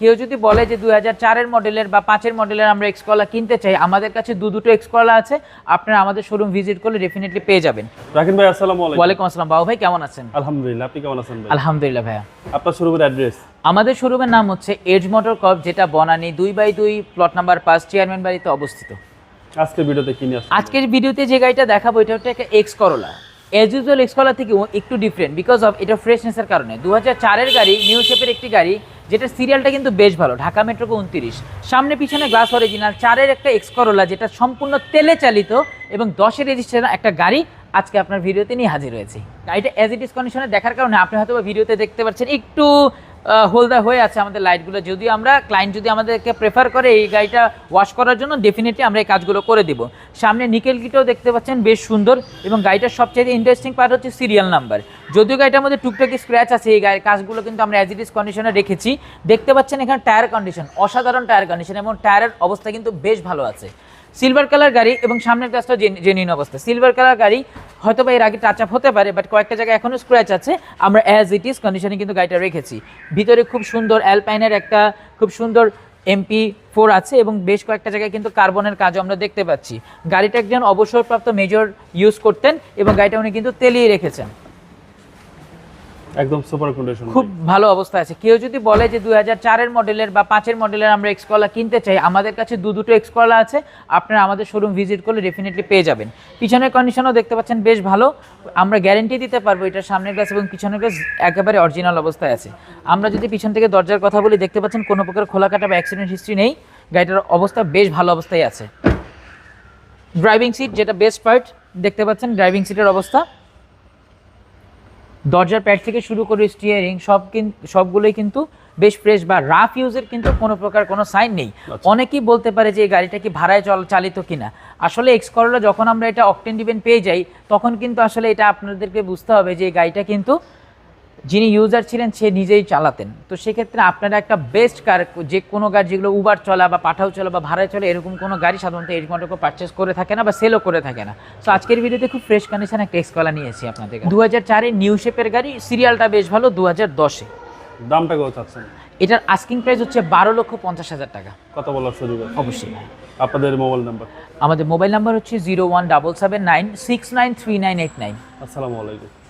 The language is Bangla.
কেউ যদি বলে যে দুই হাজার চারের মডেলের বা পাঁচের মডেলের আমরা এক্সকলা কিনতে চাই আমাদের কাছে দু দুটো এক্সকলা আছে আপনারা আমাদের শোরুম ভিজিট করলে ডেফিনেটলি পেয়ে যাবেন। রাকিন ভাই আসসালামু আলাইকুম। ওয়ালাইকুম আসসালাম। বাবু ভাই কেমন আছেন? আলহামদুলিল্লাহ আপনি কেমন আছেন ভাই? আলহামদুলিল্লাহ ভাইয়া। আপনার শোরুমের অ্যাড্রেস আমাদের শোরুমের নাম হচ্ছে এজ মোটর কপ যেটা বনানী দুই বাই দুই প্লট নাম্বার পাঁচ চেয়ারম্যান বাড়িতে অবস্থিত। আজকের ভিডিওতে কি নিয়ে আজকের ভিডিওতে যে গাড়িটা দেখাবো এটা হচ্ছে একটা এক্স করোলা এজ ইউজুয়াল এক্সকলার থেকে একটু ডিফারেন্ট বিকজ অফ এটা ফ্রেশনেসের কারণে। দু চারের গাড়ি নিউ শেপের একটি গাড়ি যেটা সিরিয়ালটা কিন্তু বেশ ভালো, ঢাকা মেট্রোকে উনত্রিশ। সামনে পিছনে গ্লাস অরিজিনাল চারের একটা এক্সকরোলা যেটা সম্পূর্ণ তেলে চালিত এবং দশের রেজিস্ট্রেশন একটা গাড়ি আজকে আপনার ভিডিওতে নিয়ে হাজির হয়েছি। গাড়িটা এজ ইট ইস কন্ডিশনে দেখার কারণে আপনি হয়তো ভিডিওতে দেখতে পাচ্ছেন, একটু হোলদা হয়ে আছে আমাদের লাইটগুলো যদি আমরা ক্লায়েন্ট যদি আমাদেরকে প্রেফার করে এই গাড়িটা ওয়াশ করার জন্য ডেফিনেটলি আমরা এই কাজগুলো করে দিব। সামনে নিকেল কিটাও দেখতে পাচ্ছেন, বেশ সুন্দর এবং গাড়িটার সবচেয়ে ইন্টারেস্টিং পার্ট হচ্ছে সিরিয়াল নাম্বার যদিও গাড়িটার মধ্যে টুকটাকি স্ক্র্যাচ আছে, এই গাড়ির কাজগুলো কিন্তু আমরা অ্যাজ ইট ইস কন্ডিশনে রেখেছি। দেখতে পাচ্ছেন এখানে টায়ার কন্ডিশন অসাধারণ টায়ার কন্ডিশন এবং টায়ারের অবস্থা কিন্তু বেশ ভালো আছে। সিলভার কালার গাড়ি এবং সামনের গ্লাসটা জেনুইন অবস্থা। সিলভার কালার গাড়ি হয়তো বা এর আগে টাচ আপ হতে পারে বাট কয়েকটা জায়গায় এখনও স্ক্র্যাচ আছে। আমরা অ্যাজ ইট ইজ কন্ডিশনে কিন্তু গাড়িটা রেখেছি। ভিতরে খুব সুন্দর অ্যালপাইনের একটা খুব সুন্দর এমপি ফোর আছে এবং বেশ কয়েকটা জায়গায় কিন্তু কার্বনের কাজও আমরা দেখতে পাচ্ছি। গাড়িটা একজন অবসরপ্রাপ্ত মেজর ইউজ করতেন এবং গাড়িটা উনি কিন্তু তেলিয়ে রেখেছেন। একদম সুপার কন্ডিশন খুব ভালো অবস্থা আছে। কেউ যদি বলে যে দুই হাজার চারের মডেলের বা পাঁচের মডেলের আমরা এক্সকলা কিনতে চাই আমাদের কাছে দু দুটো এক্সকলা আছে। আপনারা আমাদের শোরুম ভিজিট করলে ডেফিনেটলি পেয়ে যাবেন। পিছনের কন্ডিশনও দেখতে পাচ্ছেন বেশ ভালো। আমরা গ্যারেন্টি দিতে পারব এটা সামনের গ্লাস এবং পিছনের গ্লাস একেবারে অরিজিনাল অবস্থায় আছে। আমরা যদি পিছন থেকে দরজার কথা বলি দেখতে পাচ্ছেন কোনো প্রকার খোলা কাটা বা অ্যাক্সিডেন্ট হিস্ট্রি নেই। গাড়িটার অবস্থা বেশ ভালো অবস্থায় আছে। ড্রাইভিং সিট যেটা বেস্ট পার্ট দেখতে পাচ্ছেন ড্রাইভিং সিটের অবস্থা। দরজার প্যাড থেকে শুরু করে স্টিয়ারিং সব সবগুলোই কিন্তু বেশ ফ্রেশ বা রাফ ইউজের কিন্তু কোনো প্রকার কোনো সাইন নেই আচ্ছা। অনেকেই বলতে পারে যে এই গাড়িটা কি ভাড়ায় চল চালিত কিনা আসলে এক্স করোলা যখন আমরা এটা অকটেন ডিভেন পেয়ে যাই তখন কিন্তু আসলে এটা আপনাদেরকে বুঝতে হবে যে এই গাড়িটা কিন্তু যিনি ইউজার ছিলেন সে নিজেই চালাতেন। তো সেক্ষেত্রে আপনারা একটা বেস্ট কার যে কোনো গাড়ি যেগুলো উবার চলা বা পাঠাও চলা বা ভাড়ায় চলে এরকম কোনো গাড়ি সাধারণত এই ঘন্টাকে পারচেস করে থাকে না বা সেলও করে থাকে না। তো আজকের ভিডিওতে খুব ফ্রেশ কন্ডিশন একটা এক্সকলা নিয়েছি আপনাদের দু হাজার চারে নিউ শেপের গাড়ি সিরিয়ালটা বেশ ভালো দু হাজার দশে। দামটা কত চাচ্ছেন? এটার আস্কিং প্রাইস হচ্ছে বারো লক্ষ পঞ্চাশ হাজার টাকা। কত বলার সুযোগ অবশ্যই। আপনাদের মোবাইল নাম্বার আমাদের মোবাইল নাম্বার হচ্ছে zero one double seven nine six nine three nine eight nine আসসালামু আলাইকুম।